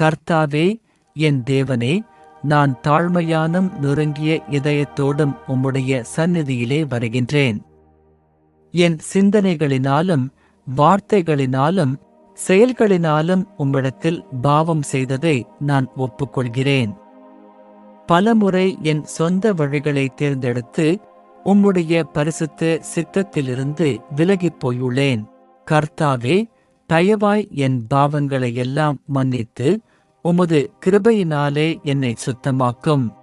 கர்த்தாவே என் தேவனே நான் தாழ்மையானும் நொறுங்கிய இதயத்தோடும் உம்முடைய சந்நிதியிலே வருகின்றேன். என் சிந்தனைகளினாலும் வார்த்தைகளினாலும் செயல்களினாலும் உம்மிடத்தில் பாவம் செய்ததை நான் ஒப்புக்கொள்கிறேன். பலமுறை என் சொந்த வழிகளை தேர்ந்தெடுத்து உம்முடைய பரிசுத்த சித்தத்திலிருந்து விலகிப் போயுள்ளேன். கர்த்தாவே தயவாய் என் பாவங்களை எல்லாம் மன்னித்து உமது கிருபையினாலே என்னை சுத்தமாக்கும்.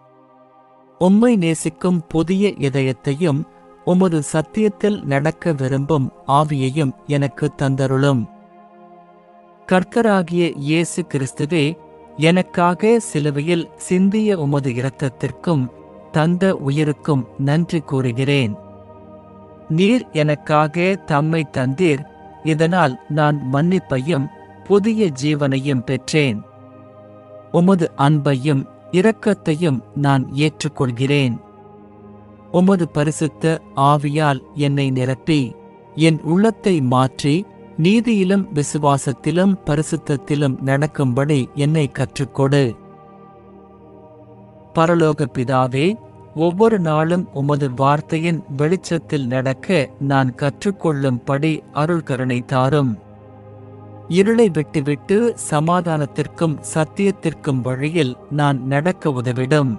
உம்மை நேசிக்கும் புதிய இதயத்தையும் உமது சத்தியத்தில் நடக்க விரும்பும் ஆவியையும் எனக்கு தந்தருளும். கர்த்தராகிய இயேசு கிறிஸ்துவே எனக்காக சிலுவையில் சிந்திய உமது இரத்தத்திற்கும் தந்த உயிருக்கும் நன்றி கூறுகிறேன். நீர் எனக்காக தம்மை தந்தீர் இதனால் நான் மன்னிப்பையும் புதிய ஜீவனையும் பெற்றேன். உமது அன்பையும் இரக்கத்தையும் நான் ஏற்றுக்கொள்கிறேன். உமது பரிசுத்த ஆவியால் என்னை நிரப்பி என் உள்ளத்தை மாற்றி நீதியிலும் விசுவாசத்திலும் பரிசுத்தத்திலும் நடக்கும்படி என்னை கற்றுக்கொடு. பரலோக பிதாவே ஒவ்வொரு நாளும் உமது வார்த்தையின் வெளிச்சத்தில் நடக்க நான் கற்றுக்கொள்ளும்படி அருள் கருணை தாரும். இருளை விட்டுவிட்டு சமாதானத்திற்கும் சத்தியத்திற்கும் வழியில் நான் நடக்க உதவிடும்.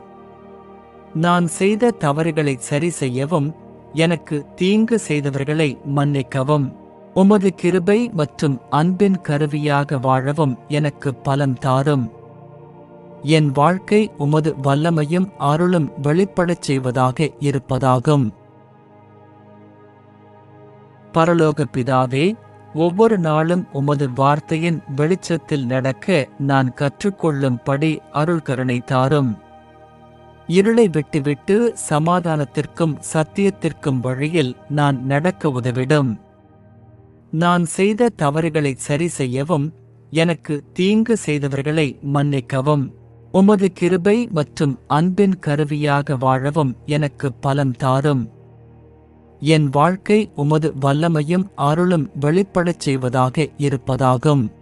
நான் செய்த தவறுகளை சரி செய்யவும் எனக்கு தீங்கு செய்தவர்களை மன்னிக்கவும். உமது கிருபை மற்றும் அன்பின் கருவியாக வாழவும் எனக்கு பலம் தாரும். என் வாழ்க்கை உமது வல்லமையும் அருளும் வெளிப்படச் செய்வதாக இருப்பதாகும். பரலோக பிதாவே ஒவ்வொரு நாளும் உமது வார்த்தையின் வெளிச்சத்தில் நடக்க நான் கற்றுக்கொள்ளும்படி அருள்கருணை தாரும். இருளை விட்டுவிட்டு சமாதானத்திற்கும் சத்தியத்திற்கும் வழியில் நான் நடக்க உதவிடும். நான் செய்த தவறுகளை சரி செய்யவும் எனக்கு தீங்கு செய்தவர்களை மன்னிக்கவும். உமது கிருபை மற்றும் அன்பின் கருவியாக வாழவும் எனக்கு பலம் தாரும். என் வாழ்க்கை உமது வல்லமையும் அருளும் வெளிப்படச் செய்வதாக இருப்பதாகும்.